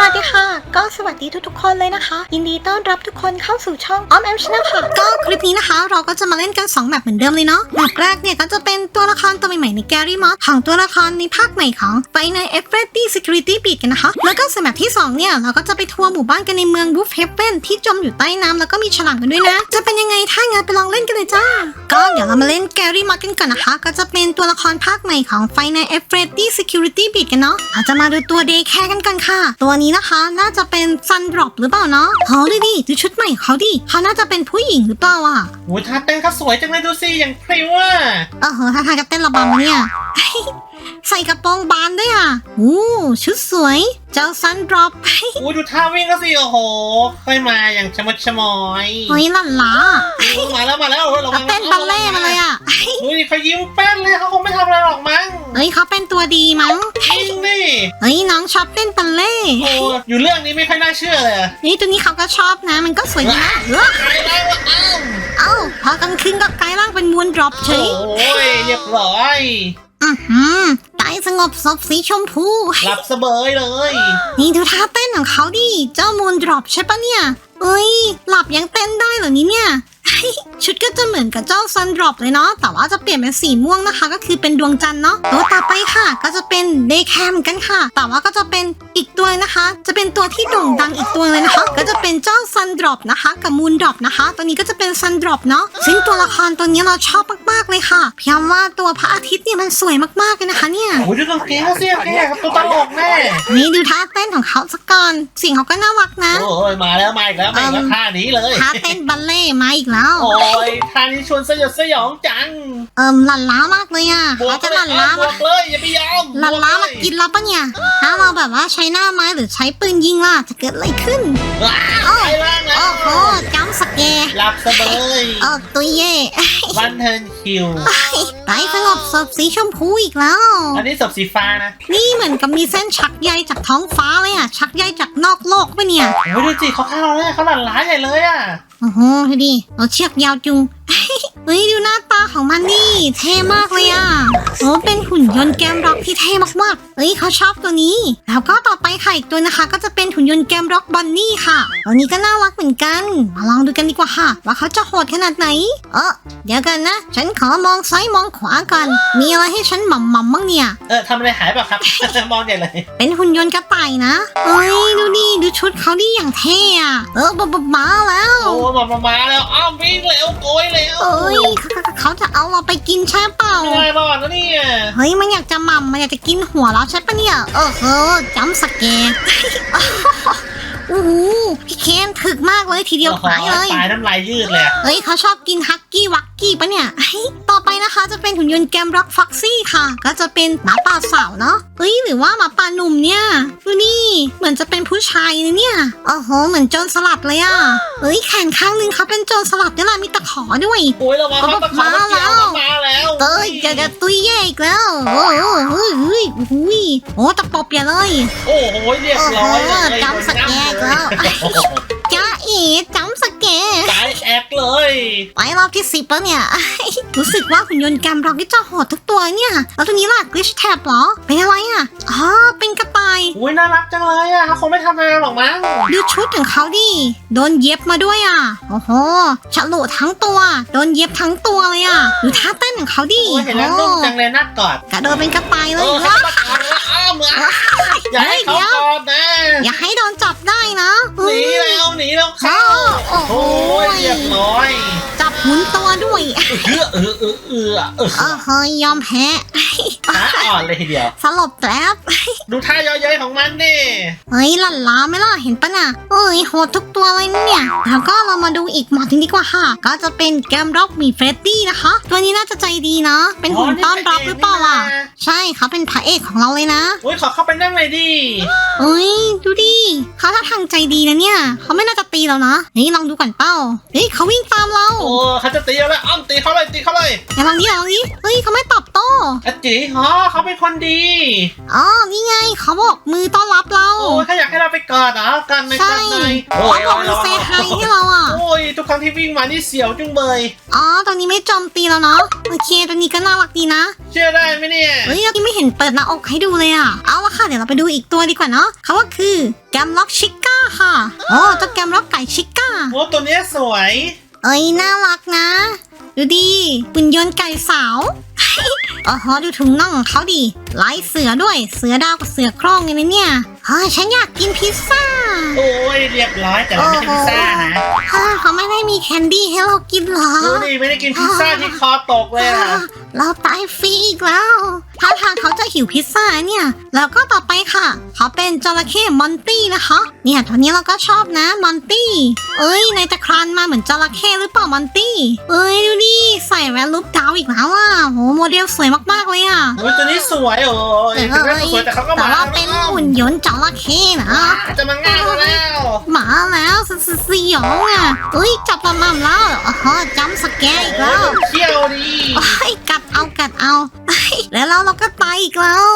สวัสดีค่ะ ก็สวัสดีทุกๆ คนเลยนะคะ ยินดีต้อนรับทุกคนเข้าสู่ช่องออมแอมชนะค่ะ ก็คลิปนี้นะคะ เราก็จะมาเล่นกัน 2 แบบเหมือนเดิมเลยเนาะแบบแรกเนี่ยก็จะเป็นตัวละครตัวใหม่ๆในแกรี่มอสของตัวละครในภาคใหม่ของไปในเอฟเฟรตี้ Security Beat กันนะคะ แล้วก็สำหรับที่สองเนี่ย เราก็จะไปทัวร์หมู่บ้านกันในเมืองบูฟเฮเ e นที่จมอยู่ใต้น้ำแล้วก็มีฉลามกันด้วยนะ จะเป็นยังไงถ้างั้นไปลองเล่นกันเลยจ้า ก็เดี๋ยวเรามาเล่นแกรี่มอสกันก่อนนะคะ ก็จะเป็นตัวละครภาคใหม่ของไฟในเอฟเฟรตี้ Security Beat กันเนาะเราจะมาดูตัวเดย์แคร์กันก่อนค่ะ ตัวนี้นะคะ น่าจะเป็นซันดรอปหรือเปล่าเนาะโหดูดิดูชุดใหม่เขาดิเขาน่าจะเป็นผู้หญิงหรือเปล่าอะโอ้ยท่าเต้นเขาสวยจังเลยดูสิอย่างพริ้วอะเออเหอะท่าทางจะเต้นระบำเนี่ย ใส่กระโปรงบานด้วยอะอู้ชุดสวย เจ้าซันดรอปโอ้ยดูท่าวิ่งก็สิโอ้โห ค่อยมาอย่างชะมดชะมอยเฮ้ยหลั่นล้าโอ้มาแล้วมาแล้วระเขาวังเต้นบัลเล่ต์มาเลยอะดูดิเขายิ้มแป้นเลยเขาคงไม่ทำอะไรหรอกมั้งเฮ้ยเขาเป็นตัวดีมั้งจริงดิเฮ้ยน้องชอบเต้นบัลเล่ต์โอ้อยู่เรื่องนี้ไม่ค่อยน่าเชื่อเลยอะนี่ตัวนี้เขาก็ชอบนะ มันก็สวยดีนะเออตายแล้วอะอ้าวเอ้าพอกลางคืนก็กลายร่างเป็นมวลดรอปเฉโอ้ยยเรียบร้อยอือหือ ใจสงบศพสีชมพู หลับเสบยเลย นี่ดูท่าเต้นของเขาดิ เจ้ามูนดรอปใช่ปะเนี่ย เอ้ย หลับยังเต้นได้เหรอนี่เนี่ย ชุดก็จะเหมือนกับเจ้าซันดรอปเลยเนาะ แต่ว่าจะเปลี่ยนเป็นสีม่วงนะคะ ก็คือเป็นดวงจันทร์เนาะ ตัวต่อไปค่ะ ก็จะเป็นเดย์แคมกันค่ะ แต่ว่าก็จะเป็นอีกตัวนะคะ จะเป็นตัวที่โด่งดังอีกตัวเลยนะคะ ก็จะเป็นเจ้าซันดรอปนะคะ กับมูนดรอปนะคะ ตัวนี้ก็จะเป็นซันดรอปเนาะ ซึ่งตัวละครตัวนี้เราชอบมากๆเลยค่ะเพียงว่าตัวพระอาทิตย์เนี่ยมันสวยมากๆเลยนะคะเนี่ยโอ้ยดูกางเกงเขาสิกางเกงครับตัวตลกแน่นี่ดูท่าเต้นของเขาสักก่อนเสียงเขาก็น่ารักนะ โอ้ยมาแล้วมาอีกแล้วมาอีกแล้วท่านี้เลยท่าเต้นบัลเล่ต์มาอีกแล้ว โอ้ยท่านี้ชวนสยดสยองจัง เอิมหลั่นล้ามากเลยอะบวเขากจะเลหยลั่นล้าบมาวกเลยอย่าไปยอมหลั่นล้าบวมาเลยกินเราปะเนี่ย ถ้าเราแบบว่าใช้หน้าไม้หรือใช้ปืนยิงล่ะจะเกิดอะไรขึ้นว้าวไปล่างแล้โอ้วโหจำสแกร์ หลับสบายเออตุยเย่วันเทิร์นคิวไตสงบศพสีชมพูอีกแล้ว อันนี้ศพสีฟ้านะ นี่เหมือนกับมีเส้นชักใยจากท้องฟ้าเลยอะ ชักใยจากนอกโลกปะเนี่ยโอ้ยดูสิเขาฆ่าเราเลยเขาหลั่นล้าใหญ่เลยอะ โอ้โหดูดิเราเชือกยาวจุง เฮ้ยดูหน้าตาของมันนี่เท่มากเลยอะโอ้เป็นหุ่นยนต์แกมร็อกที่เท่มากๆเฮ้ยเขาชอบตัวนี้ แล้วก็ต่อไปค่ะอีกตัวนะคะ ก็จะเป็นหุ่นยนต์แกมร็อกบอนนี่ค่ะตัวนี้ก็น่ารักเหมือนกัน มาลองดูกันดีกว่าค่ะ ว่าเขาจะโหดขนาดไหน เออเดี๋ยวกันนะ ฉันขอมองซ้ายมองขวาก่อนมีอะไรให้ฉันหม่ำๆบ้างเนี่ย เออทำอะไรหายเปล่ะครับ มองใหญ่เลย เป็นหุ่นยนต์กระต่ายนะเอ้ยดูดิดูชุดเขาดิอย่างเท่อะเออบบบบมาแล้วโอ้มามามาแล้วอ้าววิ่งเร็วโกยเร็วเอ้ยเขาเขาเขาจะเอาเราไปกินใช่เปล่า ไม่ได้รอดนะเนี่ยเฮ้ยมันอยากจะหม่ำมันอยากจะกินหัวเราใช่ปะเนี่ย เออเออจำสแกน โอ้โหพี่เคนถึกมากเลยทีเดียวโอ้โหหายเลย ตายน้ำลายยืดเลยอะเฮ้ยเขาชอบกินฮักกี้วักกี้ปะเนี่ยเฮ้ยต่อไปนะคะจะเป็นหุ่นยนต์แกมร็อกฟ็อกซี่ค่ะ ก็จะเป็นหมาป่าสาวเนาะเฮ้ยหรือว่าหมาป่าหนุ่มเนี่ยดูนี่เหมือนจะเป็นผู้ชายนะเนี่ยโอ้โหเหมือนโจรสลัดเลยอะเฮ้ยแขนข้างหนึงเขาเป็นโจรสลัดด้วยล่ะมีตะขอด้วยโอ้ยเรามาเขาตะขอตะเกียบมาแล้วเอ้ยจะจะตุยแย่อีกแล้วโอ้โหเฮ้ยเฮ้ยโอ้ยโอ้ตะปบอย่าเลย โอ้โหเรียบร้อยเลยโอ้โหจำสแกนแล้วโอ้โหจ้าเอ๋จำสแกร์ตายแอกเลย ไปรอบที่สิบแล้วเนี่ย รู้สึกว่าหุ่นยนต์แกมร็อกที่จะโหดทุกตัวเนี่ย แล้วตัวนี้ล่ะกริชแท็บเหรอ เป็นอะไรอะ อ๋อ เป็นกระต่ายอุ้ยน่ารักจังเลยอะเขาคงไม่ทำอะไรหรอกมั้งดูชุดของเขาดิ โดนเย็บมาด้วยอะ โอ้โหฉลุทั้งตัว โดนเย็บทั้งตัวเลยอะดูท่าเต้นของเขาดิโอ้ยเห็นแล้วนุ่มจังเลยน่ากอดกระโดดเป็นกระต่ายเลเอยอว้า เขาตะขอแล้วอ้าวเหมือนอย่าให้เขากอดนะอย่าให้โดนจับได้นะหนีแล้วหนีแล้วเข้าโอ้โหโอ้ยเรียบร้อย จับหมุนตัวด้วย เออเออเออเออเออเออเฮ้ยยอมแพ้ขา อ่อนเลยทีเดียว สลบแล้วดูท่าย่อยๆของมันดิเฮ้ยหลั่นล้าไหมล่ะเห็นปะน่ะเอ้ยโหดทุกตัวเลยเนี่ย แล้วก็เรามาดูอีกหมอดหนึงดีกว่าค่ะ ก็จะเป็นแกมร็อกมีเฟรดดี้นะคะ ตัวนี้น่าจะใจดีนะเป็นหุ่นต้อนรับหรือเปล่าอะ ใช่เขาเป็นพระเอกของเราเลยนะโอ้ยขอเข้าไปนั่งเลยดิ เอ้ยดูดิเขาท่าทางใจดีนะเนี่ย เขาไม่น่าจะตีเรานะเฮ้ยลองดูก่อนเป้าเฮ้ยเขาวิ่งตามเรา โอ้เขาจะตีเราแล้วอ้อมตีเขาเลยตีเขาเลยอย่าลองดิอย่าลองดิเฮ้ยเขาไม่ตอบโต้อาจิอ๋อเขาเป็นคนดี อ๋อ นี่ไงเขาบอกมือต้อนรับเรา โอ้ยเขาอยากให้เราไปกอดเหรอกอดหน่อยใช่กอดหน่อยเขาบอกมีเซฮายให้เราอะ โอ้ยทุกครั้งที่วิ่งมานี่เสียวจุงเบย อ๋อ ตอนนี้ไม่โจมตีแล้วเนาะ โอเค ตอนนี้ก็น่ารักดีนะ เชื่อได้ไหมเนี่ย เฮ้ยยังไม่เห็นเปิดหน้าอกให้ดูเลยอะ เอาละค่ะ เดี๋ยวเราไปดูอีกตัวดีกว่าเนาะเขาว่าคือแกมล็อกชิก้าค่ะ โอ้เจ้าแกมล็อกไก่ชิก้า โอ้ตัวเนี้ยสวย เอ้ย น่ารักนะ ดูดิปุ่นยนต์ไก่สาว อ๋อดูถุงน่องของเขาดีลายเสือด้วย เสือดาวกับเสือโคร่งเลยนะเนี่ยเฮ้ยฉันอยากกินพิซซ่า โอ้ยเรียบร้อยแต่ว่าไม่ใช่พิซซ่านะเฮ้ยเขาไม่ได้มีแคนดี้ให้เรากินหรอ ดูดิไม่ได้กินพิซซ่าที่คอตกเลยอะ เราตายฟรีอีกแล้วท่าทางเขาจะหิวพิซซ่าเนี่ย แล้วก็ต่อไปค่ะ เขาเป็นจระเข้มอนตี้นะคะ เนี่ยตัวนี้เราก็ชอบนะมอนตี้เอ้ยในตะครานมาเหมือนจระเข้หรือเปล่ามอนตี้เอ้ยดูดิใส่แว่นรูปดาวอีกแล้วอะโหโมเดลสวยมากๆเลยอะโอ้ยตัวนี้สวยโอ้ยถึงแม้จะสวยแต่เขาก็แต่มาว่าเป็นหุ่นยนต์จระเข้นะจะมาง่ายกว่าแล้วมาแล้วสสสยองอะเอ้ยจับประมาณแล้วอ๋อจำสแกร์อีกแล้วเที่ยวดีโอ้ยกัดเอากัดเอาเอ้ย แล้วเราเราก็ตายอีกแล้ว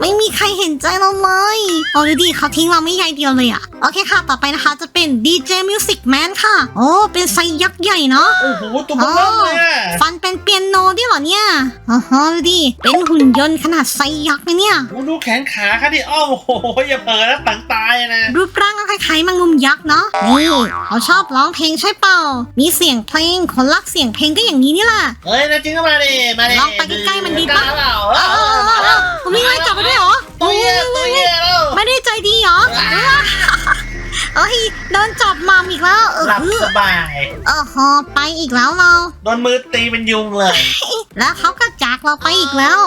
ไม่มีใครเห็นใจเราเลยโอ้ดูดิเขาทิ้งเราไม่ใยเดียวเลยอะโอเคค่ะ ต่อไปนะคะจะเป็น DJ Music Man ค่ะ โอ้ เป็นไซยักษ์ใหญ่เนาะ โอ้โหตัวมันเริ่มเลยอะฟันเป็นเปียโนด้วยเหรอเนี่ยอ๋อดูดิ เป็นหุ่นยนต์ขนาดไซยักษ์เลยเนี่ยโอ้ดูแขนขาค่ะที่อ้อมโอ้โหอย่าเผลอนะตังตายนะ รูปร่างก็คล้ายๆมังงุมยักษ์เนาะ นี่เขาชอบร้องเพลงใช่เปล่า มีเสียงเพลงคนรักเสียงเพลงก็อย่างนี้นี่แหละเฮ้ยนะจริงก็มาดิมาดิลองไปใกล้ๆมันดีปะกล้าเปล่าเออเออเออเออผมวิ่งไล่จับไปด้วยเหรอตัวเหี้ยตัวเหี้ยแล้วไม่ได้ใจดีเหรอเอ้ยโดนจับมามอีกแล้วเออหลับสบาย โออฮอไปอีกแล้วเรา โดนมือตีเป็นยุงเลย แล้วเขาก็จากเราไปอีกแล้ว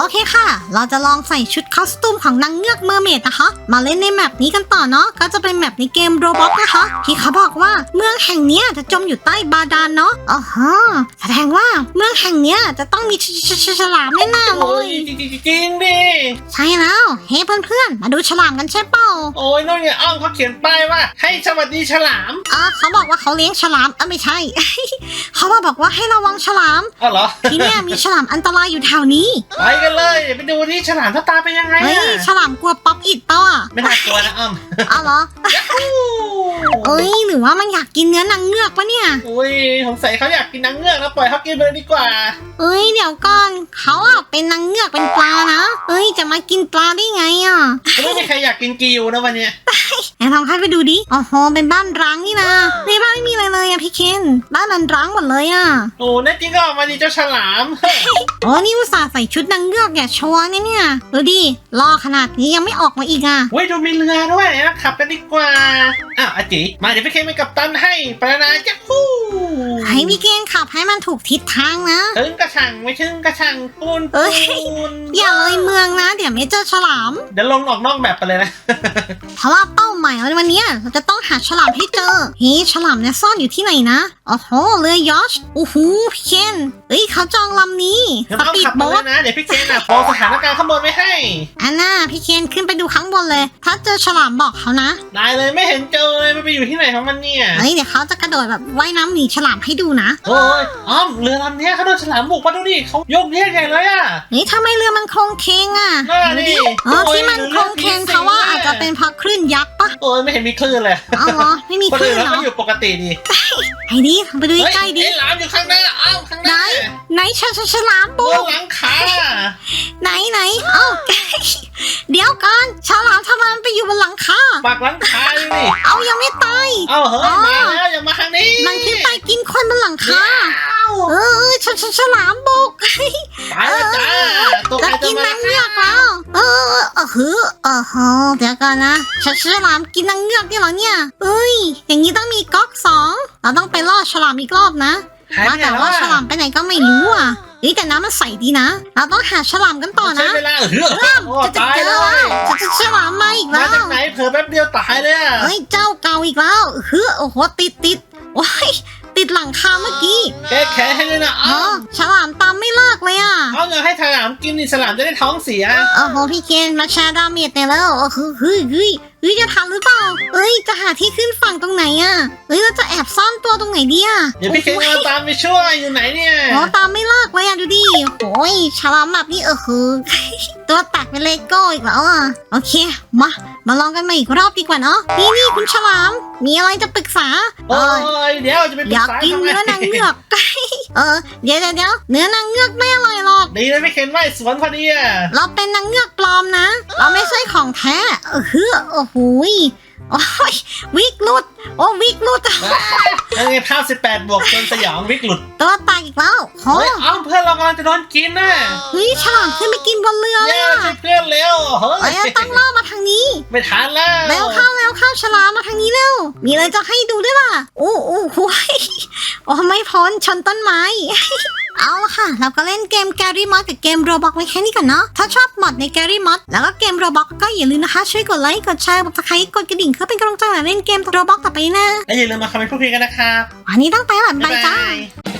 โอเคค่ะ เราจะลองใส่ชุดคอสตูมของนางเงือกเมอร์เมดนะคะ มาเล่นในแมปนี้กันต่อเนาะ ก็จะเป็นแมปในเกมโรบอทนะคะ ที่เขาบอกว่าเมืองแห่งเนี้ยจะจมอยู่ใต้บาดาลเนาะอ๋อฮะแสดงว่าเมืองแห่งเนี้ยจะต้องมีฉฉฉฉลามแน่ๆเลโอ้ย ยจริงจริงจริงดิใช่แล้วเฮ้เพื่อนๆ มาดูฉลามกันใช่เปล่า โอ้ยน้องเนี่ยอ้อมเขาเขียนป้ายว่า ให้สวัสดีฉลามอ่าเขาบอกว่าเขาเลี้ยงฉลามเออไม่ใช่ เขามาบอกว่าให้ระวังฉลาม อ้าวเหรอ ที่เนี่ยมีฉลามอันตรายอยู่แถวนี้ ไปกันเลย ไปดูที่ฉลามหน้าตาเป็นยังไงเฮ้ยอะฉลามกลัวป๊อปอิดเปล่าอะไม่น่ากลัวนะอ้อมเอาเหรอเอ้ยหรือว่ามันอยากกินเนื้อนางเงือกปะเนี่ยโอ้ยสงสัยเขาอยากกินนางเงือกแล้วปล่อยเขากินไปเลยดีกว่า เอ้ยเดี๋ยวก่อนเขาอะเป็นนางเงือกเป็นปลานะเอ้ยจะมากินปลาได้ไงอะ ไม่มีใครอยากกินกิวนะวันเนี้ย ไหนลองให้ไปดูดิอ๋อโหเป็นบ้านร้างนี่นะในบ้านไม่มีอะไรเลยอะพี่เคนบ้านมันร้างหมดเลยอะโอ้แน่จริงก็ออกมาดีเจ้าฉลาม โอ้นี่อุตส่าห์ใส่ชุดนางเงือกอย่าโชว์เนี่ยเนี่ยดูดิรอขนาดนี้ยังไม่ออกมาอีกอะเว้ยดูมีเรือด้วยนะขับกันดีกว่า อ้าวอาจิมาเดี๋ยวพี่เคเป็นกัปตันให้ปรนาจักฮู้ให้พี่เคนขับให้มันถูกทิศทางนะ ถึงกระชังไม่ถึงกระชังปูนเอ้ปูยนอย่าเลยเมืองนะ เดี๋ยวไม่เจอฉลาม เดี๋ยวลงออกนอกแบบไปเลยนะ เพราะว่าเป้า หมายวันนี้เราจะต้องหาฉลามให้เจอ เฮ้ฉลามเนี่ยซ่อนอยู่ที่ไหนนะ โอ้โหเรือยอชโอ้โหพี่เคน เอ้ยเขาจองลำนี้เดี๋ยวสต้องปีดขับมาโบ๊เลทยนะ เดี๋ยวพี่เคนอะบอกสถานการณ์ข้างบนไว้ให้ อันน่าพี่เคนขึ้นไปดูข้างบนเลย ถ้าเจอฉลามบอกเขานะได้เลยไม่เห็นเจอเลยมันไปอยู่ที่ไหนของมันเนี่ยเฮ้ยเดี๋ยวเขาจะกระโดดแบบว่ายน้ำหนีฉลามให้ดูนะโอ้ยอ้อมเรือลำเนี้ยเขาโดนฉลามบุกมาดูดิเขายกเนี้ยใหญ่เลยอะเฮ้ยทำไมเรือมันโครงเคงอะน่าดิอ๋อที่มันโครงเคงเพราะว่าอาจจะเป็นเพราะคลื่นยักษ์ปะโอ้ยไม่เห็นมีคลื่นเลยอ๋อเหรอไม่มีคนคลื่อื่นนเหรเขาออยู่ปกติดีไอ้ดิไปดูเฮ้ยใกล้ๆดิไอ้หลามอยู่ข้างหน้าอ้าวข้างหไหนน้า ไหนฉฉฉลามบบุนกหลังขาไหนไหนเอ้า เดี๋ยวก่อนฉลามทำไมมันไปอยู่บนหลังคาปากหลังขาเลยนี่เอายังไม่ตาย เอาเฮ้ยอ๋อมาแล้วอย่ามาทางนี้มันขึ้นไปกินคนบนหลังคาอ้าวเออฉฉฉลามบุกไปแล้วจ้าตัวใคจะรตักิวนมันนางเงือกแล้ว เออเออคือเออฮะเดี๋ยวก่อนนะฉฉฉลามกินนางเงือกนี่เหรอเนี่ยเอ้ย อย่างนี้ต้องมีก๊อกสอง เราต้องไปล่อฉลามอีกรอบนะหายไป ว่าไหนแต่แล้วว่าอะฉลามไปไหนก็ไม่รู้อะเฮ้ยแต่น้ำมันใสดีนะ เราต้องหาฉลามกันต่อใช้นะเวลาเออโอ้จะจะตายเจอเลแล้วยจะจะฉลามมาอีกมาแล้วจากไหนเผลอแป๊บเดียวตายเลยอะเฮ้ยเจ้าเก่าอีกแล้วเฮ้อโอ้โหติดติดว้ายติดหลังคาเมื่อกี้แก้แค้นให้เลยนะอ๋อ้าอฉลามตามไม่เลิกเลยอะเอาเงินให้ฉลามกินนี่ฉลามจะได้ท้องเสีย โอ้โหพี่เคนมาแชร์ดาเมจเนี่ยแล้วโอ้โหเฮ้ยเฮ้ยเอ้ยจะทันหรือเปล่าเอ้ยจะหาที่ขึ้นฝั่งตรงไหนอะเอ้ยเราจะแอบซ่อนตัวตรงไหนดีอะเดี๋ยวพี่เคนกำลังตามไปช่วยอยู่ไหนเนี่ยโอ้ตามไม่เลิกเลยอะดูดิโอ้ยฉลามแบบนี้เออคือ ตัวแตกเป็นเลโก้อีกแล้วอะโอเค มา มาลองกันใหม่อีกรอบดีกว่าเนาะนี่นี่คุณฉลาม มีอะไรจะปรึกษาเอโอ้อยเดี๋ยวจะไปปรึอยากษากินทำไมเนื้อนางเงือก เออเดี๋ยวเดี๋ยวเดี๋ยวเนื้อนางเงือกไม่อร่อยหรอก ดีนะพี่เคนไหว้สวนพอดีอะเราเป็นนางเงือกปลอมนะ เราไม่ใช่ของแท้เออฮือโอ้โหยโอ้ยวิกหลุด โอ้วิกหลุด แล้วไงภาพ 18 บวกจนสยองวิกหลุดตัวแตกอีกแล้วโหเฮ้ยเอ้าเพื่อนเรากำลังจะโดนกินน่ะเฮ้ยฉลามขึ้นไปกินบนเรือเลเย้ยอะช่วยเพื่อนเร็วเฮ้เอ้ยยตั้งล่อมาทางนี้ ไม่ทันแล้วเร็วเข้าเร็วเข้าฉลามมาทางนี้เร็ว มีอะไรจะให้ดูด้วยล่ะโอ้โอ้โหยโอ้ไม่พ้นชนต้นไม้ เอาละค่ะ เราก็เล่นเกม g a r r y Mod กับเกม Roblox ไว้แค่นี้ก่อนเนาะ ถ้าชอบมอดใน g a r r y Mod แล้วก็เกม Roblox ก็อย่าลืมนะคะ ช่วยกดไลค์ กดแชร์กดตะไคร้กดกระดิ่งเพื่อเป็นกำลังใจในเล่นเกม Roblox ต่อไปนะ และอย่าลืมมาคอมเมนต์พูดคุยกันนะครับวันนี้ต้องไปแล้วบ๊าบ๊ายยบายบาจ้า ย